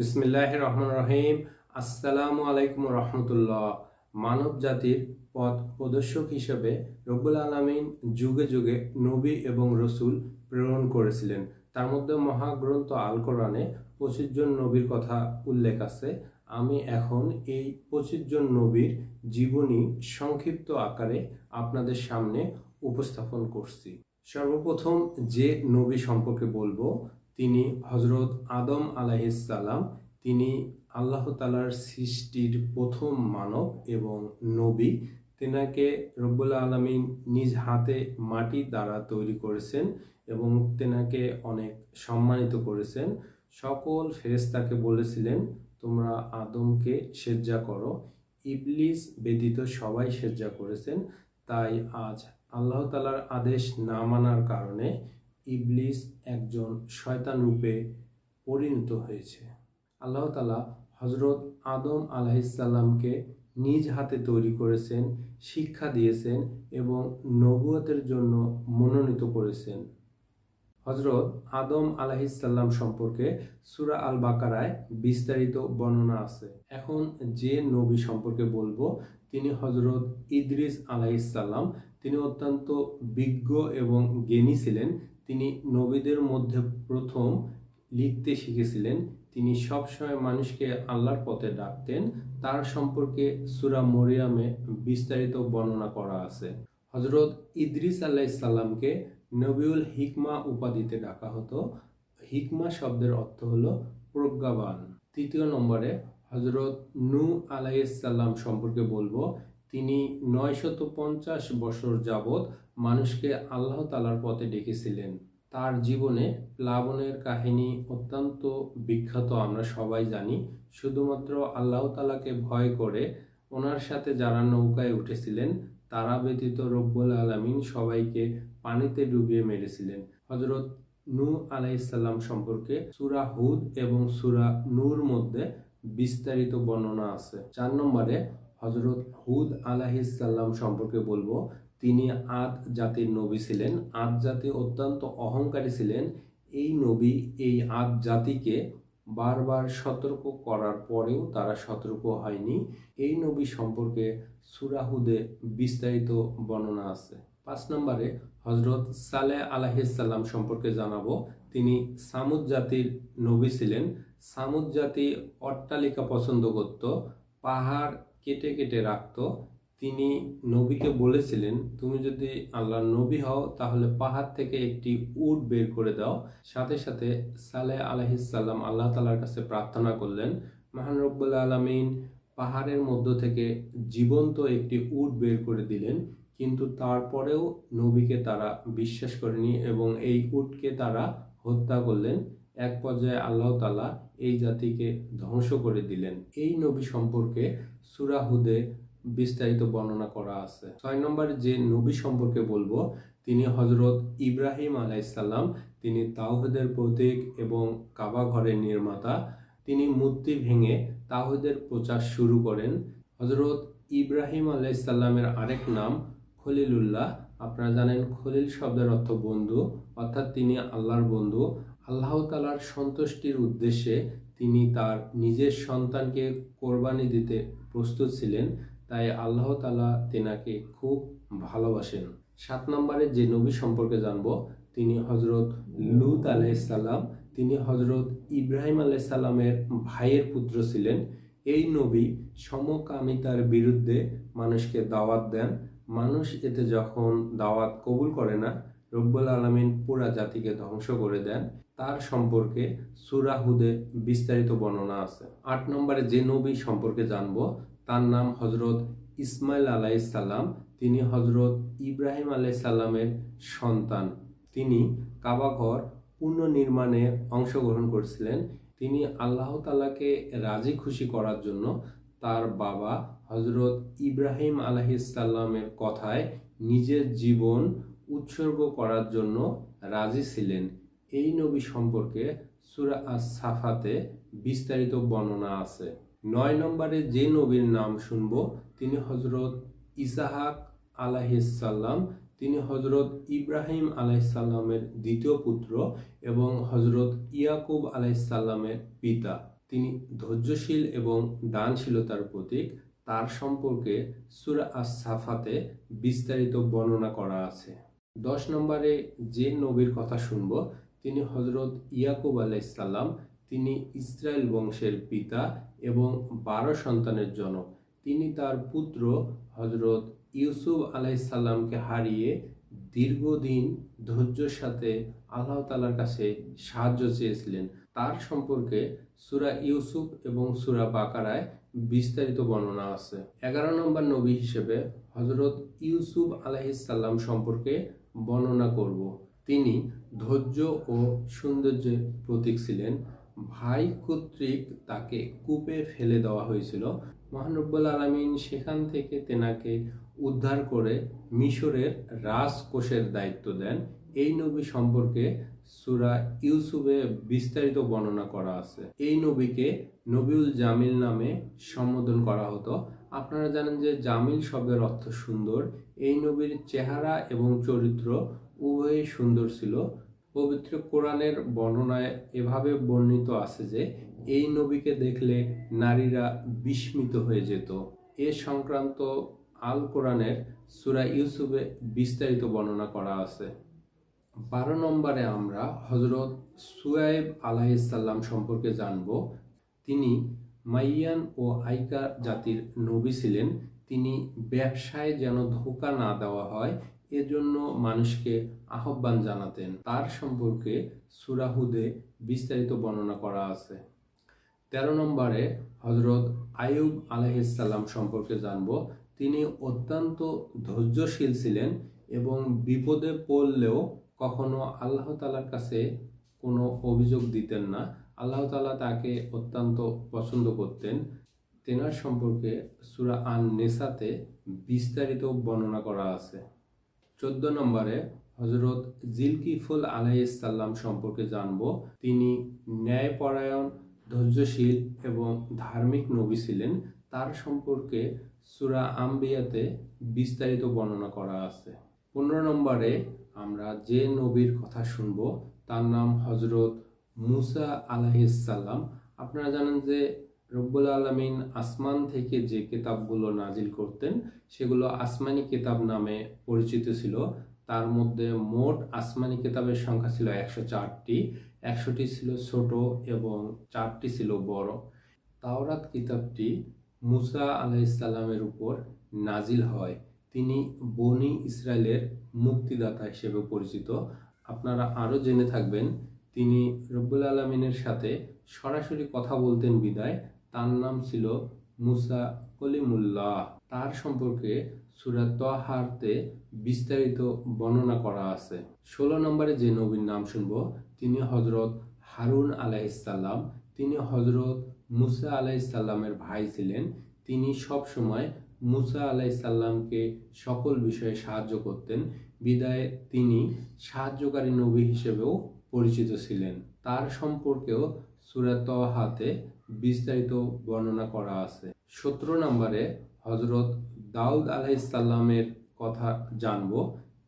বিসমিল্লাহ রহমান রহিম। আসসালামু আলাইকুম রহমতুল্লাহ। মানব জাতির পথ প্রদর্শক হিসেবে রব্বুল আলমিন যুগে যুগে নবী এবং রসুল প্রেরণ করেছিলেন। তার মধ্যে মহাগ্রন্থ আল কোরআনে পঁচিশ জন নবীর কথা উল্লেখ আছে। আমি এখন এই পঁচিশ জন নবীর জীবনী সংক্ষিপ্ত আকারে আপনাদের সামনে উপস্থাপন করছি। সর্বপ্রথম যে নবী সম্পর্কে বলব তিনি হজরত আদম আলাইসাল্লাম তিনি আল্লাহ তালার সৃষ্টির প্রথম মানব এবং নবী। তেনাকে রব্বুল আলমিন নিজ হাতে মাটি দ্বারা তৈরি করেছেন এবং তেনাকে অনেক সম্মানিত করেছেন। সকল ফেরেস্তাকে বলেছিলেন, তোমরা আদমকে সেজ্জা করো। ইবলিস ব্যতীত সবাই সেজ্জা করেছেন। তাই আজ আল্লাহ তালার আদেশ না মানার কারণে ইবলিস একজন শয়তান রূপে পরিণত হয়েছে। আল্লাহ তালা হজরত আদম আলাহিসাল্লামকে নিজ হাতে তৈরি করেছেন, শিক্ষা দিয়েছেন এবং নবুয়তের জন্য মনোনীত করেছেন। হজরত আদম আলাহিসাল্লাম সম্পর্কে সুরা আল বাকারায় বিস্তারিত বর্ণনা আছে। এখন যে নবী সম্পর্কে বলব, তিনি হজরত ইদ্রিস আলাহিসাল্লাম তিনি অত্যন্ত বিজ্ঞ এবং জ্ঞানী ছিলেন। তিনি নবীদের মধ্যে প্রথম লিখতে শিখেছিলেন। তিনি সবসময় মানুষকে আল্লাহর পথে ডাকতেন। তার সম্পর্কে সুরা মরিয়ামে বিস্তারিত বর্ণনা করা আছে। হজরত ইদ্রিস আল্লাহ নবিউল হিকমা উপাধিতে ডাকা হতো। হিকমা শব্দের অর্থ হলো প্রজ্ঞাবান। তৃতীয় নম্বরে হজরত নু আলাইসাল্লাম সম্পর্কে বলব। তিনি নয়শত পঞ্চাশ বছর যাবৎ মানুষকে আল্লাহ তালার পথে ডেকেছিলেন। তার জীবনে প্লাবনের কাহিনী অত্যন্ত বিখ্যাত, আমরা সবাই জানি। শুধুমাত্র আল্লাহ তালাকে ভয় করে ওনার সাথে যারা নৌকায় উঠেছিলেন, তারা ব্যতীত রব্বুল আলমিন সবাইকে পানিতে ডুবিয়ে মেরেছিলেন। হজরত নু আলাইসাল্লাম সম্পর্কে সুরা হুদ এবং সুরা নূর মধ্যে বিস্তারিত বর্ণনা আছে। চার নম্বরে হজরত হুদ আলাহিসাল্লাম সম্পর্কে বলব। তিনি আদ জাতির নবী ছিলেন আদ জাতি অত্যন্ত অহংকারী ছিলেন। এই নবী এই আদ জাতিকে বারবার সতর্ক করার পরেও তারা সতর্ক হয়নি। এই নবী সম্পর্কে সুরাহুদে বিস্তারিত বর্ণনা আছে। পাঁচ নম্বরে হজরত সালেহ আলাহিসাল্লাম সম্পর্কে জানাব। তিনি সামুদ জাতির নবী ছিলেন। সামুদ জাতি অট্টালিকা পছন্দ করত, পাহাড় কেটে কেটে রাখত তিনি নবীকে বলেছিলেন, তুমি যদি আল্লাহর নবী হও, তাহলে পাহাড় থেকে একটি উট বের করে দাও। সাথে সাথে সালেহ আলহিসাল্লাম আল্লাহ তালার কাছে প্রার্থনা করলেন, মহান রব্বুল আলমিন, পাহাড়ের মধ্য থেকে জীবন্ত একটি উট বের করে দিলেন, কিন্তু তারপরেও নবীকে তারা বিশ্বাস করেনি এবং এই উটকে তারা হত্যা করলেন। এক পর্যায়ে আল্লাহ তালা এই জাতিকে ধ্বংস করে দিলেন। এই নবী সম্পর্কে সুরাহুদে বিস্তারিত বর্ণনা করা আছে। ছয় নম্বর যে নবী সম্পর্কে বলব, তিনি হজরত ইব্রাহিম আলাইসাল্লাম তিনি তাওহেদের প্রতীক এবং কাবা ঘরের নির্মাতা, তিনি মূর্তি ভেঙে তাওহেদের প্রচার শুরু করেন। হজরত ইব্রাহিম আলাইসাল্লামের আরেক নাম খলিলুল্লাহ। আপনারা জানেন খলিল শব্দের অর্থ বন্ধু, অর্থাৎ তিনি আল্লাহর বন্ধু। আল্লাহ তালার সন্তুষ্টির উদ্দেশ্যে তিনি তার নিজের সন্তানকে কোরবানি দিতে প্রস্তুত ছিলেন। তাই আল্লাহ তালা তেনাকে খুব ভালোবাসেন। সাত নম্বরে যে নবী সম্পর্কে জানব, তিনি হজরত লুত আলাইসাল্লাম তিনি হজরত ইব্রাহিম আলাইসাল্লামের ভাইয়ের পুত্র ছিলেন। এই নবী সমকামিতার বিরুদ্ধে মানুষকে দাওয়াত দেন। মানুষ এতে যখন দাওয়াত কবুল করে না, রব্বুল আলমিন পুরা জাতিকে ধ্বংস করে দেন। তার সম্পর্কে সুরাহুদে বিস্তারিত বর্ণনা আছে। আট নম্বরে যে নবী সম্পর্কে জানব তার নাম হজরত ইসমাইল আলাইসাল্লাম তিনি হজরত ইব্রাহিম আলাইসাল্লামের সন্তান। তিনি কাবাঘর পুনর্নির্মাণে অংশগ্রহণ করেছিলেন। তিনি আল্লাহ তালাকে রাজি খুশি করার জন্য তার বাবা হজরত ইব্রাহিম আলাহিসাল্লামের কথায় নিজের জীবন উৎসর্গ করার জন্য রাজি ছিলেন। এই নবী সম্পর্কে সুরা আস সাফাতে বিস্তারিত বর্ণনা আছে। নয় নম্বরে যে নবীর নাম শুনব, তিনি হজরত ইসাহাক আলাহিসাল্লাম তিনি হজরত ইব্রাহিম আলাইসাল্লামের দ্বিতীয় পুত্র এবং হজরত ইয়াকুব আলাইসাল্লামের পিতা। তিনি ধৈর্যশীল এবং দানশীলতার প্রতীক। তার সম্পর্কে সুরা আস সাফাতে বিস্তারিত বর্ণনা করা আছে। দশ নম্বরে যে নবীর কথা শুনব, তিনি হজরত ইয়াকুব আলাইসাল্লাম তিনি ইসরায়েল বংশের পিতা এবং বারো সন্তানের জনক। তিনি তার পুত্র হজরত ইউসুফ আলাইসাল্লামকে হারিয়ে দীর্ঘদিন ধৈর্যের সাথে আল্লাহ তালার কাছে সাহায্য চেয়েছিলেন। তার সম্পর্কে সুরা ইউসুফ এবং সুরা বাকারায় বিস্তারিত বর্ণনা আছে। এগারো নম্বর নবী হিসেবে হজরত ইউসুফ আলাইসাল্লাম সম্পর্কে বর্ণনা করব। তিনি ধৈর্য ও সৌন্দর্যের প্রতীক ছিলেন। ভাই কর্তৃক তাকে কূপে ফেলে দেওয়া হয়েছিল। মহানব্বুল আলমিন সেখান থেকে তেনাকে উদ্ধার করে মিশরের রাজকোষের দায়িত্ব দেন। এই নবী সম্পর্কে সুরা ইউসুফে বিস্তারিত বর্ণনা করা আছে। এই নবীকে নবিউল জামিল নামে সম্বোধন করা হতো। আপনারা জানেন যে জামিল শব্দের অর্থ সুন্দর। এই নবীর চেহারা এবং চরিত্র উভয়ই সুন্দর ছিল। পবিত্র কোরআনের বর্ণনায় এভাবে বর্ণিত আছে যে, এই নবীকে দেখলে নারীরা বিস্মিত হয়ে যেত। এ সংক্রান্ত আল কোরআনের সুরা ইউসুফে বিস্তারিত বর্ণনা করা আছে। বারো নম্বরে আমরা হজরত সুয়াইব আলাহিসাল্লাম সম্পর্কে জানব। তিনি মাইয়ান ও আইকা জাতির নবী ছিলেন। তিনি ব্যবসায় যেন ধোকা না দেওয়া হয় এজন্য মানুষকে আহ্বান জানাতেন। তার সম্পর্কে সুরাহুদে বিস্তারিত বর্ণনা করা আছে। তেরো নম্বরে হজরত আয়ুব আলাইসাল্লাম সম্পর্কে জানব। তিনি অত্যন্ত ধৈর্যশীল ছিলেন এবং বিপদে পড়লেও কখনো আল্লাহ তালার কাছে কোনো অভিযোগ দিতেন না। আল্লাহ তালা তাকে অত্যন্ত পছন্দ করতেন। তেনার সম্পর্কে সুরা আন নেসাতে বিস্তারিত বর্ণনা করা আছে। চোদ্দ নম্বরে হজরত জিলকিফুল আলাইসাল্লাম সম্পর্কে জানব। তিনি ন্যায়পরায়ণ, ধৈর্যশীল এবং ধার্মিক নবী ছিলেন। তার সম্পর্কে সুরা আম্বিয়াতে বিস্তারিত বর্ণনা করা আছে। পনেরো নম্বরে আমরা যে নবীর কথা শুনব, তার নাম হজরত মুসা আলাহিসাল্লাম আপনারা জানেন যে রব্বুল আলমিন আসমান থেকে যে কেতাবগুলো নাজিল করতেন, সেগুলো আসমানি কেতাব নামে পরিচিত ছিল। তার মধ্যে মোট আসমানি কেতাবের সংখ্যা ছিল একশো চারটি। একশোটি ছিল ছোট এবং চারটি ছিল বড়। তাওরাত কিতাবটি মুসা আলাইসাল্লামের উপর নাজিল হয়। তিনি বনি ইসরায়েলের মুক্তিদাতা হিসেবে পরিচিত। আপনারা আরও জেনে থাকবেন, তিনি রব্বুল আলমিনের সাথে সরাসরি কথা বলতেন বিদায়। তার নাম ছিল মুসা কলিমুল্লাহ। তার সম্পর্কে সুরাত তহারতে বিস্তারিত বর্ণনা করা আছে। ষোলো নম্বরে যে নবীর নাম শুনব, তিনি হজরত হারুন আলাইসাল্লাম তিনি হজরত মুসা আলাইসাল্লামের ভাই ছিলেন। তিনি সব সময় মুসা আলাইসাল্লামকে সকল বিষয়ে সাহায্য করতেন। বিদায় তিনি সাহায্যকারী নবী হিসেবেও পরিচিত ছিলেন। তার সম্পর্কেও সুরাত হাতে বিস্তারিত বর্ণনা করা আছে। সতেরো নম্বরে হজরত দাউদ আলাইসাল্লামের কথা জানব।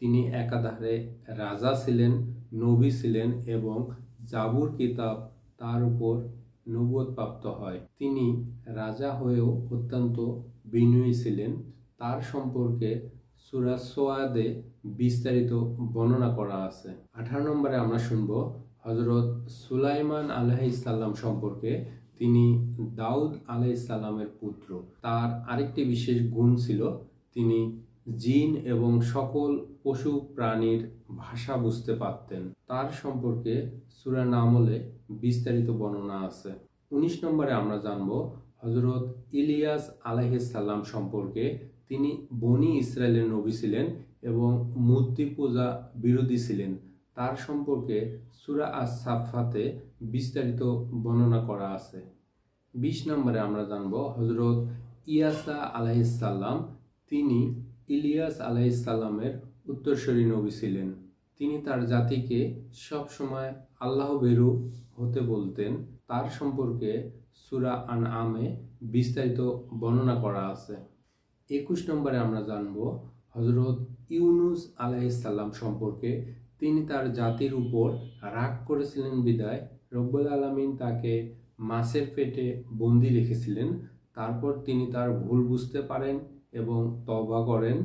তিনি একাধারে রাজা ছিলেন, নবী ছিলেন এবং জাবুর কিতাব তার উপর নবুয়ত প্রাপ্ত হয়। তিনি রাজা হয়েও অত্যন্ত বিনয়ী ছিলেন। তার সম্পর্কে সুরা সোয়াদে বিস্তারিত বর্ণনা করা আছে। আঠারো নম্বরে আমরা শুনব হজরত সুলাইমান আলাইসাল্লাম সম্পর্কে তিনি দাউদ আলহ আলাইসাল্লামের পুত্র। তার আরেকটি বিশেষ গুণ ছিল, তিনি জিন এবং সকল পশু প্রাণীর ভাষা বুঝতে পারতেন। তার সম্পর্কে সুরা নামলে বিস্তারিত বর্ণনা আছে। উনিশ নম্বরে আমরা জানব হজরত ইলিয়াস আলাইসাল্লাম সম্পর্কে তিনি বনি ইসরায়েলের নবী ছিলেন এবং মূর্তি পূজা বিরোধী ছিলেন। তার সম্পর্কে সুরা আস সাফাতে বিস্তারিত বর্ণনা করা আছে। বিশ নম্বরে আমরা জানব হজরত ইয়াসা আলাইসাল্লাম তিনি ইলিয়াস আলাইসাল্লামের উত্তরসূরি নবী ছিলেন। তিনি তার জাতিকে সব সময় আল্লাহ বেরু হতে বলতেন। তার সম্পর্কে সুরা আন আমে বিস্তারিত বর্ণনা করা আছে। একুশ নম্বরে আমরা জানব হজরত ইউনুস আলাইসাল্লাম সম্পর্কে। তিনি তার জাতির উপর রাগ করেছিলেন বিদায়। রব্বুল আলমিন তাকে মাছের পেটে বন্দি রেখেছিলেন। তারপর তিনি তার ভুল বুঝতে পারেন এবং তবা করেন।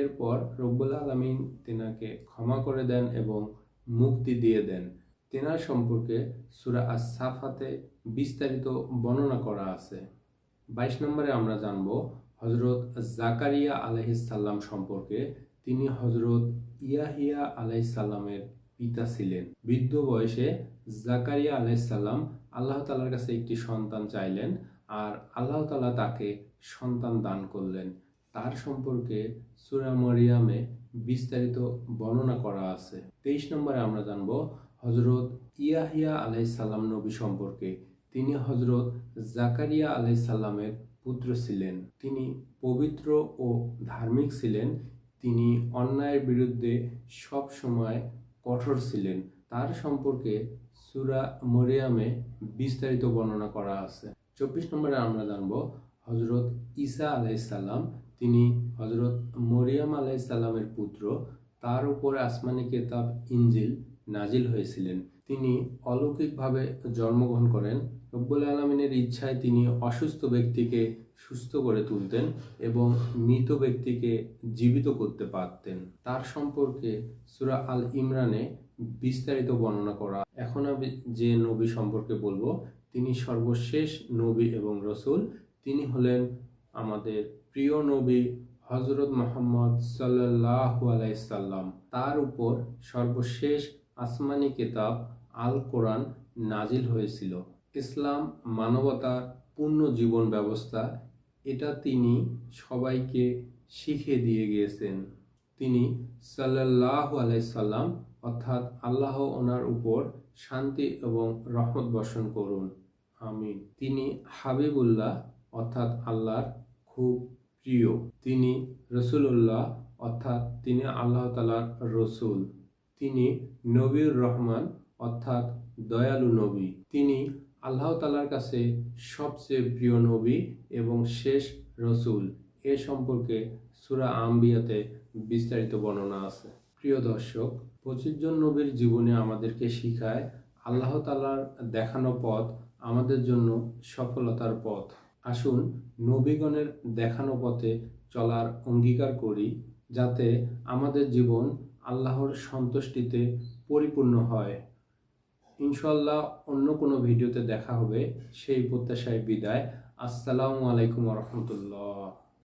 এরপর রব্বুল আলমিন তেনাকে ক্ষমা করে দেন এবং মুক্তি দিয়ে দেন। তেনার সম্পর্কে সুরা আস সাফাতে বিস্তারিত বর্ণনা করা আছে। বাইশ নম্বরে আমরা জানব হজরত জাকারিয়া আলহিসাল্লাম সম্পর্কে তিনি হজরত ইয়াহিয়া আলাইসাল্লামের পিতা ছিলেন। বৃদ্ধ বয়সে জাকারিয়া আলাইসাল্লাম আল্লাহ তালার কাছে একটি সন্তান চাইলেন আর আল্লাহ তালা তাকে সন্তান দান করলেন। তার সম্পর্কে সুরা মরিয়ামে বিস্তারিত বর্ণনা করা আছে। তেইশ নম্বরে আমরা জানব হজরত ইয়াহিয়া আলাইসাল্লাম নবী সম্পর্কে। তিনি হজরত জাকারিয়া আলাইসাল্লামের পুত্র ছিলেন। তিনি পবিত্র ও ধার্মিক ছিলেন। তিনি অন্যায়ের বিরুদ্ধে সব সময় কঠোর ছিলেন। তার সম্পর্কে সুরা মরিয়ামে বিস্তারিত বর্ণনা করা আছে। চব্বিশ নম্বরে আমরা জানব হজরত ঈসা আলাইসাল্লাম তিনি হজরত মরিয়াম আলাইসাল্লামের পুত্র। তার উপর আসমানি কেতাব ইঞ্জিল নাজিল হয়েছিলেন। তিনি অলৌকিকভাবে জন্মগ্রহণ করেন। রব্বুল আলমিনের ইচ্ছায় তিনি অসুস্থ ব্যক্তিকে সুস্থ করে তুলতেন এবং মৃত ব্যক্তিকে জীবিত করতে পারতেন। তার সম্পর্কে সুরা আল ইমরানে বিস্তারিত বর্ণনা করা। এখন আমি যে নবী সম্পর্কে বলব, তিনি সর্বশেষ নবী এবং রসুল। তিনি হলেন আমাদের প্রিয় নবী হজরত মোহাম্মদ সাল্লাহ আলাইসাল্লাম তার উপর সর্বশেষ আসমানি কিতাব আল কোরআন নাজিল হয়েছিল। ইসলাম মানবতার পূর্ণ জীবন ব্যবস্থা, এটা তিনি সবাইকে শিখিয়ে দিয়ে গিয়েছেন। তিনি সাল্লাহ আলাইসাল্লাম অর্থাৎ আল্লাহ ওনার উপর শান্তি এবং রহমত বর্ষণ করুন। আমিন। তিনি হাবিবুল্লাহ অর্থাৎ আল্লাহর খুব প্রিয়। তিনি রসুল্লাহ অর্থাৎ তিনি আল্লাহ তালার রসুল। তিনি নবীর রহমান অর্থাৎ দয়ালু নবী। তিনি আল্লাহ তালার কাছে সবচেয়ে প্রিয় নবী এবং শেষ রসুল। এ সম্পর্কে সুরা আম্বিয়াতে বিস্তারিত বর্ণনা আছে। প্রিয় দর্শক, পঁচিশ জন নবীর জীবনে আমাদেরকে শিখায় আল্লাহ তালার দেখানো পথ আমাদের জন্য সফলতার পথ। আসুন নবীগণের দেখানো পথে চলার অঙ্গীকার করি, যাতে আমাদের জীবন আল্লাহর সন্তুষ্টিতে পরিপূর্ণ হয়। ইনশাল্লাহ অন্য কোনো ভিডিওতে দেখা হবে। সেই প্রত্যাশায় বিদায়। আসসালামু আলাইকুম রহমতুল্লাহ।